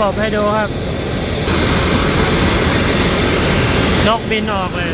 กบให้ดูครับ นกบินออกเลย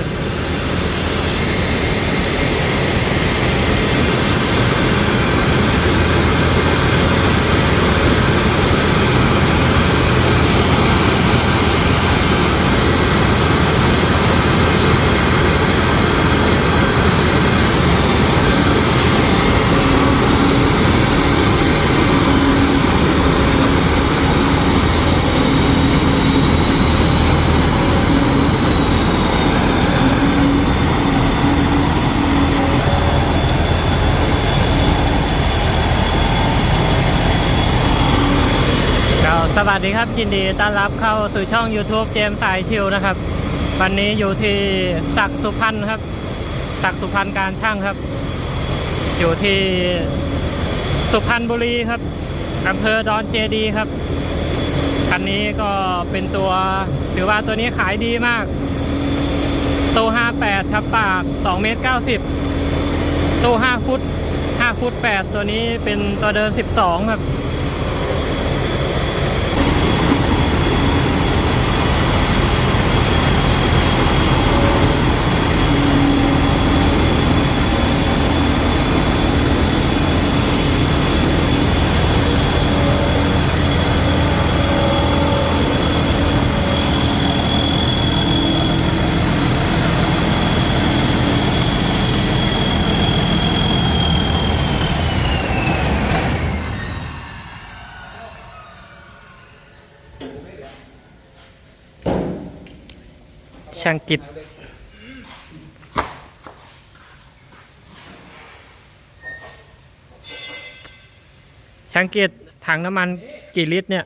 ก็ส วัสดีครับยินดีต้อนรับเข้าสู่ช่อง YouTube เจมส์สายชิวนะครับ วันนี้อยู่ที่ศักดิ์สุพรรณครับศักดิ์สุพรรณการช่างครับ อยู่ที่สุพรรณบุรีครับอำเภอดอนเจดีครับคันนี้ก็เป็นตัวถือว่าตัวนี้ขายดีมากตู้58ทับปาก2เมตร90ตู้5ฟุต5ฟุต8ตัวนี้เป็นตัวเดิน12 ครับ ช่างกิจช่างกิจถังน้ำมันกี่ลิตรเนี่ย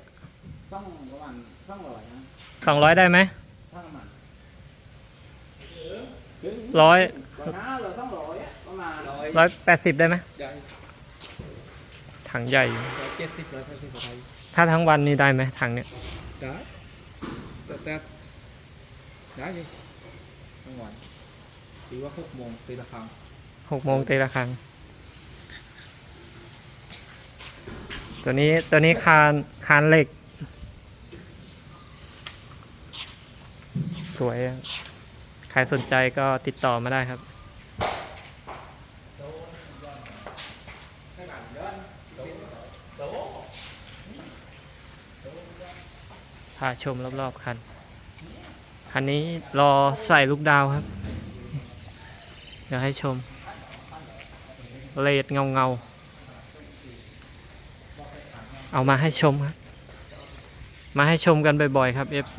ช่องประมาณช่องร้อยนะสองร้อยได้ไหมช่องประมาณร้อยร้อยห้าหรือช่องร้อยอะประมาณร้อยร้อยแปดสิบได้ไหมใหญ่ถังใหญ่ร้อยเจ็ดสิบร้อยแปดสิบกว่าไทยถ้าทั้งวันนี้ได้ไหมถังเนี่ยได้แต่แต่ ได้อยู่ทั้งวันตีว่าหกโมงตีละครั้งหกโมงตีละครั้ง ตัวนี้ตัวนี้คานคานเหล็ก สวยอะใครสนใจก็ติดต่อมาได้ครับ พาชมรอบๆคัน คันนี้รอใส่ลูกดาวครับ เดี๋ยวให้ชม เลดเงาเงา เอามาให้ชมครับ มาให้ชมกันบ่อยๆครับ FC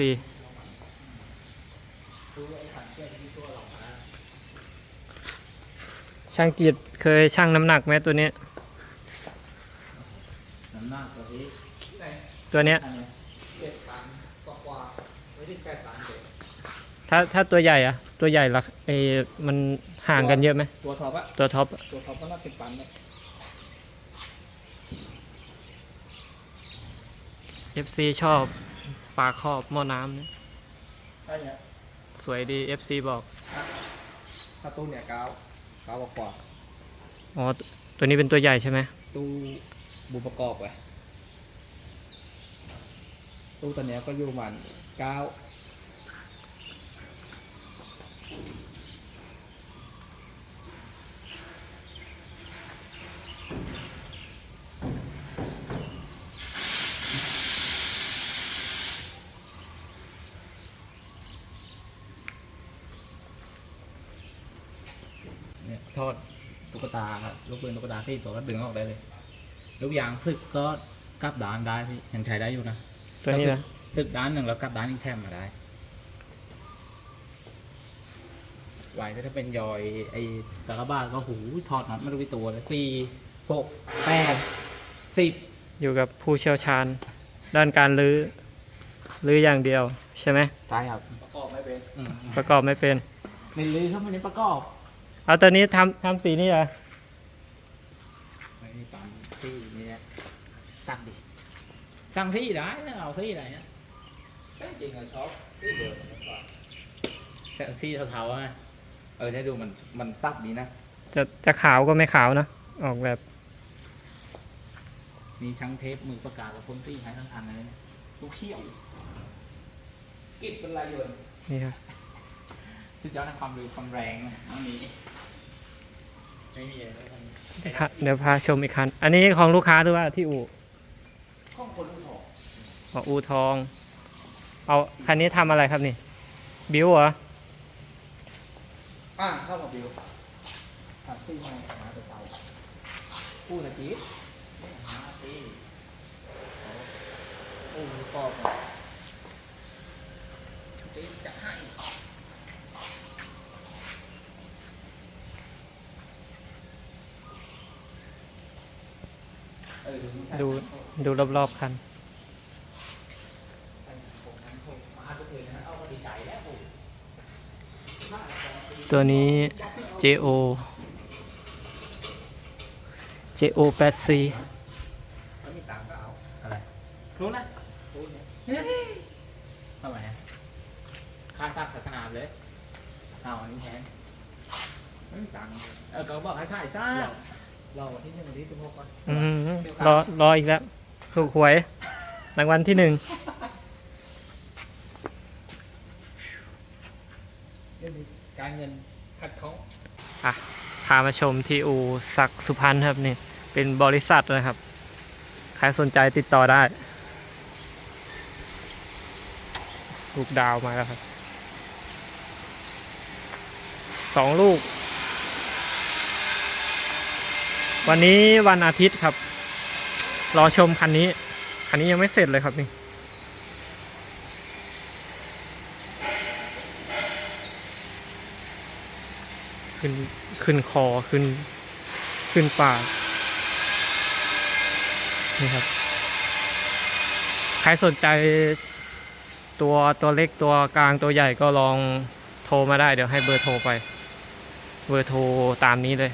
ช่างกีดเคยช่างน้ำหนักไหมตัวนี้ น้ำหนักตัวนี้ตัวเนี้ย เจ็ดตันกว่าๆไม่ได้แปดตันเด็ก ถ้าถ้าตัวใหญ่อะตัวใหญ่ละเออมันห่างกันเยอะไหมตัวท็อปอะตัวท็อปอะตัวท็อปก็น่าเป็นตันเนี่ย FC ชอบฝาครอบหม้อน้ำเนี่ยใช่เนี่ยสวยดี FC บอกถ้าตู้เนี่ยเก้าเก้ากว่าอ๋อตัวนี้เป็นตัวใหญ่ใช่ไหมตู้บุประกอบไว้ตู้ตัวเนี้ยก็อยู่ประมาณเก้า เนี่ยทอดตุ๊กตาลูกปืนตุ๊กตาที่ตัวก็ดึงออกได้เลย ลูกยางสึกก็กลับด้านได้พี่ยังใช้ได้อยู่นะตัวนี้นะ สึกด้านหนึ่งแล้วกลับด้านอีกแทมมาได้ ไหวแต่ถ้าเป็นยอยไอ้ตะกร้าบ้านก็หูถอดน็อตไม่รู้กี่ตัวเลยสี่หกแปดสิบอยู่กับผู้เชี่ยวชาญ ด้านการรื้อรื้ออย่างเดียว ใช่ไหมใช่ครับประกอบไม่เป็นประกอบไม่เป็นไม่ลือครับมันนี้ประกอบเอาตัวนี้ทำทำสีนี่เหรอไม่มีปั๊มที่นี่นะตัดดิสั่งที่ได้นะเอาที่ไหนเนี่ยจริงอะชอบที่เดิมแต่ที่เทาๆอะ เออถ้าดูมันมันตัดดีนะ จะจะขาวก็ไม่ขาวนะ ออกแบบมีช่างเทปมือประกาศกับพ่นซี่ให้ทั้งอันเลยเนี่ยทุกเขี้ยวกิดเป็นไรอยู่นี่ครับสุดยอดในความเร็วความแรงนะอันนี้ไม่มีอะไรแล้วกันพาเดี๋ยวพาชมอีกคัน อันนี้ของลูกค้าหรือว่าที่อู่ข้องคนลูกหอกอ๋ออู่ทอง เอาคันนี้ทำอะไรครับนี่ บิวเหรอ อ่าเข้ามาบิวตัดซี่ให้หาตัวเตาพูดนะจีหาตีโอ้โหปอกตีจะให้ดูดูรอบๆคัน มาทุกคืนนะเอาก็ดีใจแล้วโอ้ ตัวนี้ JO JO 8C ไม่มีตังค์ก็เอาอะไรรู้นะรู้เนี่ยเฮ้ยทำไมอะค่าซักกับขนาดเลยเอาอันนี้แทนไม่มีตังค์เออก็บอกให้ขายซ่ารอวันที่หนึ่งวันที่สิบหกก่อนอืมรอรออีกแล้วถูกหวยรางวัลที่หนึ่ง เรื่องนี้ การเงินขัดข้องอะพามาชมที่อู่ศักสุพรรณครับนี่เป็นบริษัทนะครับ ใครสนใจติดต่อได้ ลูกดาวมาแล้วครับสองลูก วันนี้วันอาทิตย์ครับ รอชมคันนี้ คันนี้ยังไม่เสร็จเลยครับนี่ ขึ้นขึ้นคอขึ้น ขึ้นปากนี่ครับ ใครสนใจตัวตัวเล็กตัวกลางตัวใหญ่ก็ลองโทรมาได้เดี๋ยวให้เบอร์โทรไป เบอร์โทรตามนี้เลย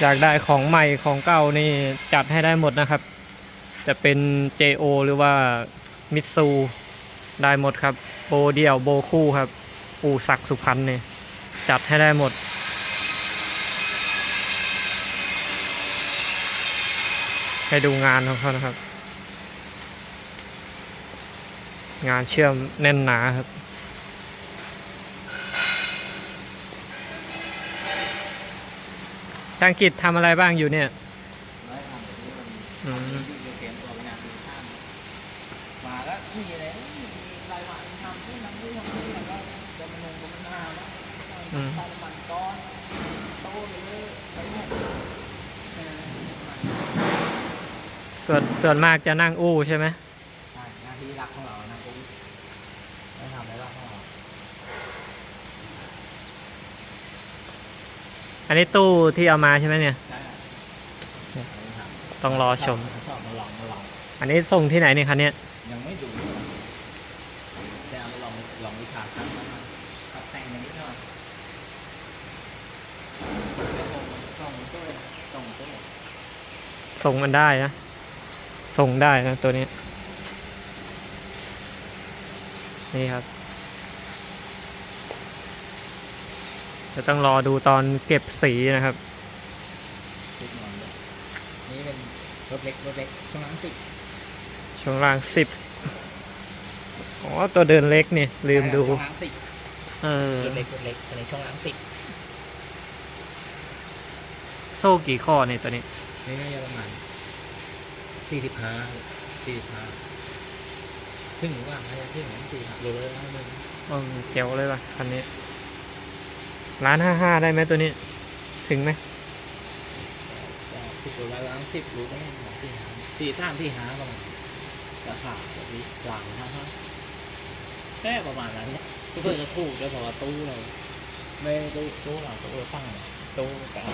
อยากได้ของใหม่ของเก่านี่จัดให้ได้หมดนะครับ จะเป็น JO หรือว่ามิตซูได้หมดครับ โบเดี่ยวโบคู่ครับ อู่ศักสุพรรณเนี่ยจัดให้ได้หมด ให้ดูงานของเขานะครับ งานเชื่อมแน่นหนาครับ ช่างกิจทำอะไรบ้างอยู่เนี่ยร้อยทำแบบนี้มันอืมอยู่เกมตัวเวลาดูข้ามมาแล้วมีอะไรมีรายวันทำที่ทำที่ทำที่แล้วก็จะมันลงมันหน้าแล้วอืมใส่น้ำมันก้อนโตเลยไปหมดเออส่วนส่วนมากจะนั่งอู้ใช่ไหม ใช่หน้าที่รักของเรานะกูไม่ทำอะไรรักของเรา อันนี้ตู้ที่เอามาใช่ไหมเนี่ยใช่ต้องรอชม ชอบมาลองมาลองอันนี้ส่งที่ไหนเนี่ยคันเนี้ยยังไม่ดูแต่เอามาลองลองวิชาครั้งนั้นมาตัดแต่งอย่างนิดหน่อยส่งตัวส่งตัวส่งมันได้นะ ส่งได้นะตัวนี้ นี่ครับ จะต้องรอดูตอนเก็บสีนะครับนิดหน่อยเลยนี่เป็นรถเล็กรถเล็กช่วงนั้นสิช่วงล่างสิบอ๋อตัวเดินเล็กนี่ลืมดูช่วงนั้นสิเออรถเล็กรถเล็กอันนี้ช่วงนั้นสิโซ่กี่ข้อเนี่ยตัวนี้นี่น่าจะประมาณสี่สิบห้าสี่สิบห้าถึงหรือว่าน่าจะถึงสี่สิบโลเลยนะมึงเออเจ๋วเลยว่ะคันนี้ ร้านห้าห้าได้ไหมตัวนี้ ถึงไหมสิบโลละล้านสิบรู้ไหมสี่ห้าสี่สามสี่ห้าประมาณราคาแบบนี้หลังห้าห้าแค่ประมาณนั้นเนี่ยเพื่อจะถูกด้วยเพราะว่าตู้เราไม่ตู้ตู้เราตู้เราสั่งตู้กับ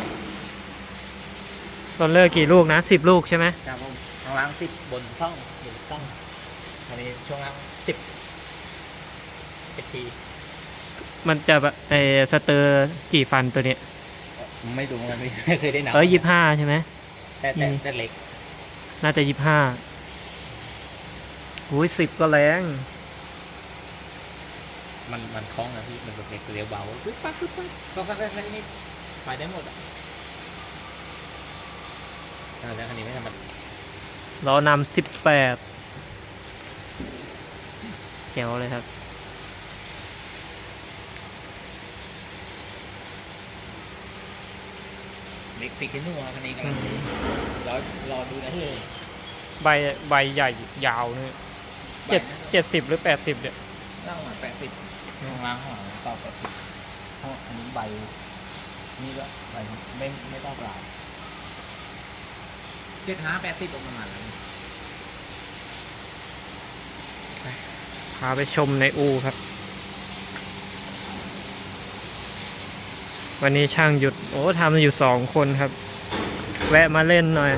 ตอนเลิกกี่ลูกนะสิบลูกใช่ไหมครับผมข้างล่างสิบบนช่องบนช่องอันนี้ช่วงล่างสิบเอ็ดที มันจะแบบเออสเตอร์กี่ฟันตัวเนี้ยไม่ดูเหมือนกันไม่เคยได้นับเออยี่ห้าใช่ไหม แต่แต่แต่เล็กน่าจะยี่ห้าอุ้ยสิบก็แรง มันมันคล้องนะพี่มันเป็นเด็กเรียวเบาฟึ๊บฟับฟึ๊บฟับก็ก็แค่นี้ไปได้หมดอะเออแล้วคันนี้ไม่ธรรมดาล้อนำสิบแปดเจ๋วเลยครับ เล็กติกขึ้นหัวคันนี้กำลังรอรอดูนะเฮ้ยใบใบใหญ่ยาวเนี่ยเจ็ดเจ็ดสิบหรือแปดสิบเนี่ยล่างมาแปดสิบข้างล่างข้างหลังต่อแปดสิบเพราะอันนี้ใบ นี่ก็ใบไม่ไม่ต้องกลายเจ็ดห้าแปดสิบประมาณนั้นพาไปชมในอูครับ วันนี้ช่างหยุด โอ้ทำอยู่สองคนครับ แวะมาเล่นหน่อย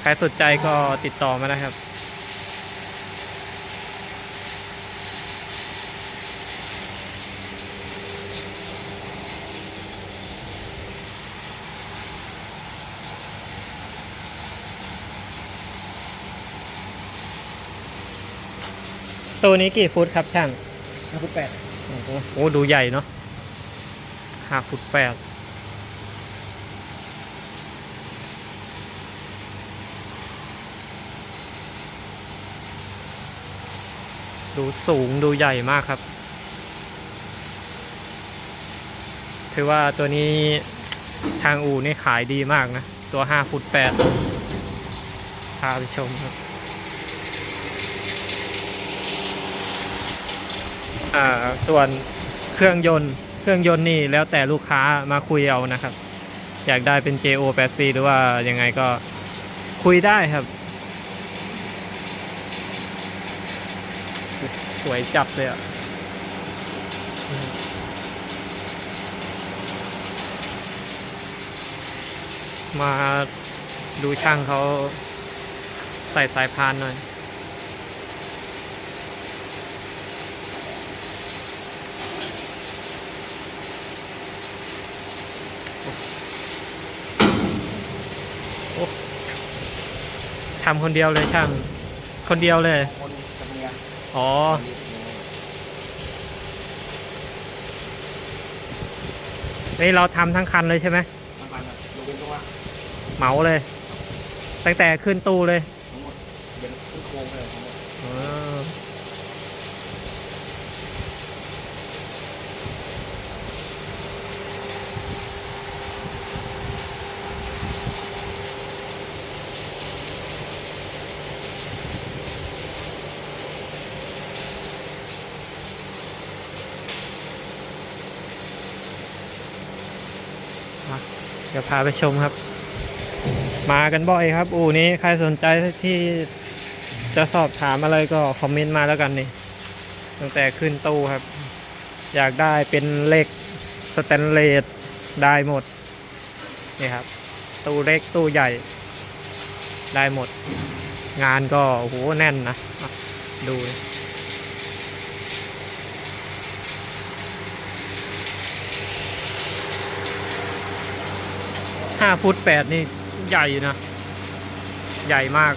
ใครสนใจก็ติดต่อมาได้ครับ ตัวนี้กี่ฟุตครับช่าง ห้าฟุตแปดโอ้โหโอ้ดูใหญ่เนาะห้าฟุตแปดดูสูงดูใหญ่มากครับ ถือว่าตัวนี้ทางอู่นี่ขายดีมากนะ ตัวห้าฟุตแปดพาไปชมครับ อ่าส่วนเครื่องยนต์ เครื่องยนต์นี่แล้วแต่ลูกค้ามาคุยเอานะครับ อยากได้เป็น JO 8 c หรือว่ายังไงก็คุยได้ครับ สวยจับเลยอะอืมมาดูช่างเขาใส่สายพานหน่อย ทำคนเดียวเลยช่าง คนเดียวเลย คนกับเมียอ๋อ นี่เราทำทั้งคันเลยใช่ไหมทำไปแบบดูเป็นตัวเหมาเลย ตั้งแต่ขึ้นตู้เลย ทั้งหมดเป็นขึ้นโครงเลยทั้งหมด อ๋อมา เดี๋ยวพาไปชมครับ มากันบ่อยครับ อู่นี้ใครสนใจที่จะสอบถามอะไรก็คอมเมนต์มาแล้วกันนี่ ตั้งแต่ขึ้นตู้ครับ อยากได้เป็นเหล็กสแตนเลสได้หมด นี่ครับ ตู้เล็กตู้ใหญ่ ได้หมด งานก็โหแน่นนะอะดู ห้าฟุตแปดนี่ใหญ่นะ ใหญ่มาก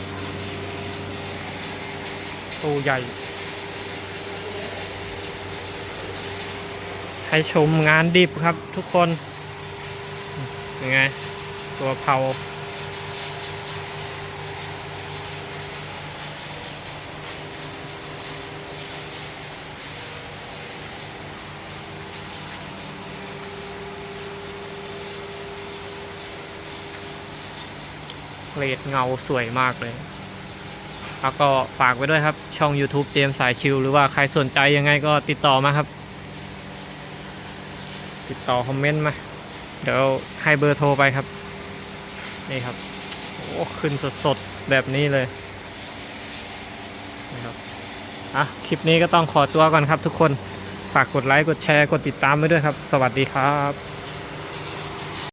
ตู้ใหญ่ ให้ชมงานดิบครับทุกคน ยังไง ตัวเผา เลดเงาสวยมากเลย แล้วก็ฝากไว้ด้วยครับ ช่อง YouTube เจมส์สายชิลหรือว่าใครสนใจยังไงก็ติดต่อมาครับ ติดต่อคอมเมนต์มา เดี๋ยวให้เบอร์โทรไปครับ นี่ครับ โอ้ขึ้นสดๆ แบบนี้เลยนะครับอะ คลิปนี้ก็ต้องขอตัวก่อนครับทุกคน ฝากกดไลค์ กดแชร์ กดติดตามไว้ด้วยครับ สวัสดีครับ